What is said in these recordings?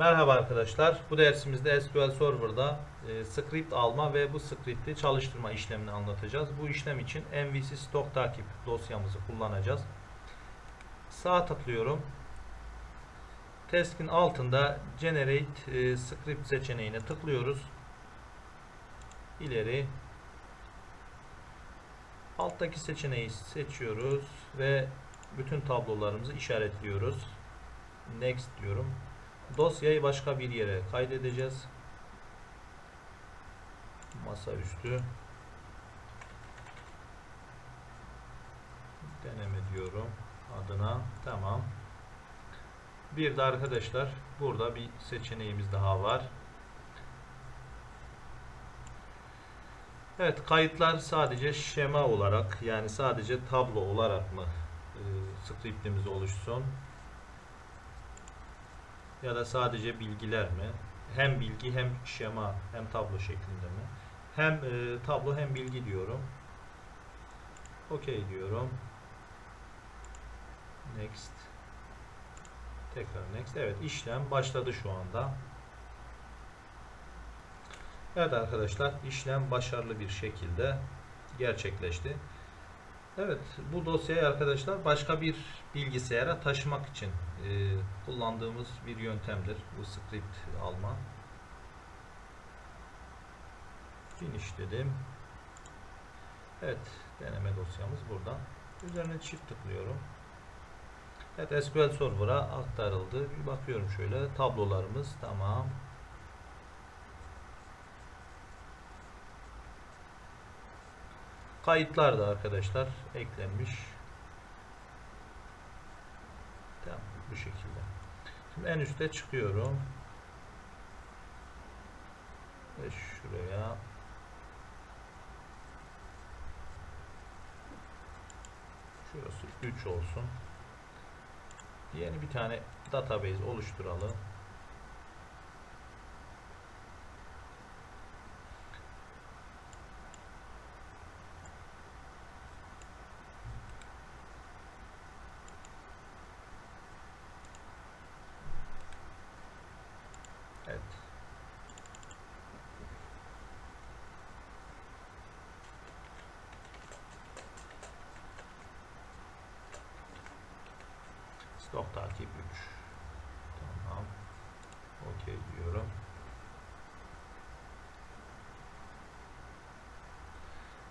Merhaba arkadaşlar. Bu dersimizde SQL Server'da e, script alma ve bu script'i çalıştırma işlemini anlatacağız. Bu işlem için MVC stok takip dosyamızı kullanacağız. Sağ tıklıyorum. Task'in altında Generate e, Script seçeneğine tıklıyoruz. İleri. Alttaki seçeneği seçiyoruz ve bütün tablolarımızı işaretliyoruz. Next diyorum. Dosyayı başka bir yere kaydedeceğiz. Masaüstü. Deneme diyorum adına. Tamam. Bir de arkadaşlar burada bir seçeneğimiz daha var. Evet kayıtlar sadece şema olarak yani sadece tablo olarak mı e, scriptimiz oluşsun? Ya da sadece bilgiler mi? Hem bilgi hem şema hem tablo şeklinde mi? Hem e, tablo hem bilgi diyorum. OK diyorum. Next. Tekrar next. Evet işlem başladı şu anda. Evet arkadaşlar işlem başarılı bir şekilde gerçekleşti. Evet bu dosyayı arkadaşlar başka bir bilgisayara taşımak için e, kullandığımız bir yöntemdir. Bu script alma. Finish dedim. Evet deneme dosyamız burada. Üzerine çift tıklıyorum. Evet SQL Server'a aktarıldı. Bir bakıyorum şöyle tablolarımız tamam. Kayıtlar da arkadaşlar eklenmiş. Tamam bu şekilde. Şimdi en üste çıkıyorum. Ve şuraya şurası 3 olsun. Yeni bir tane database oluşturalım. Evet. Stok takip 3. Tamam. Okey diyorum.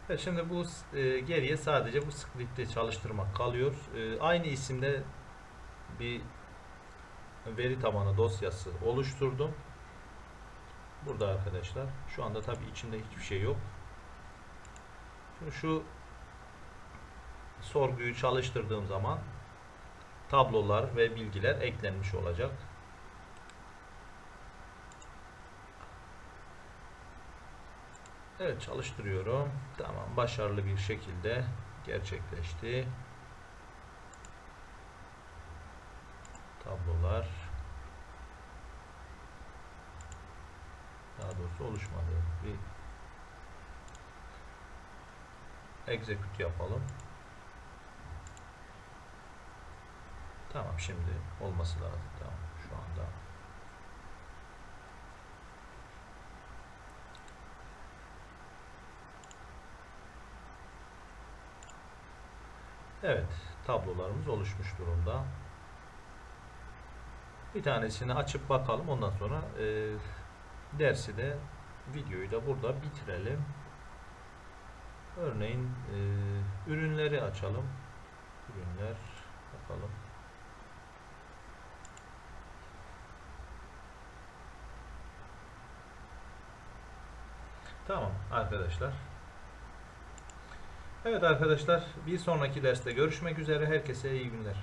Ve şimdi bu e, geriye sadece bu script'i çalıştırmak kalıyor. E, aynı isimde bir veri tabanı dosyası oluşturdum. Burada arkadaşlar. Şu anda tabi içinde hiçbir şey yok. Şimdi şu sorguyu çalıştırdığım zaman tablolar ve bilgiler eklenmiş olacak. Evet çalıştırıyorum. Tamam başarılı bir şekilde gerçekleşti. Tablolar daha doğrusu oluşmadı. Bir execute yapalım. Tamam şimdi olması lazım. Tamam şu anda. Evet tablolarımız oluşmuş durumda. Bir tanesini açıp bakalım. Ondan sonra e, dersi de videoyu da burada bitirelim. Örneğin e, ürünleri açalım. Ürünler bakalım. Tamam arkadaşlar. Evet arkadaşlar bir sonraki derste görüşmek üzere. Herkese iyi günler.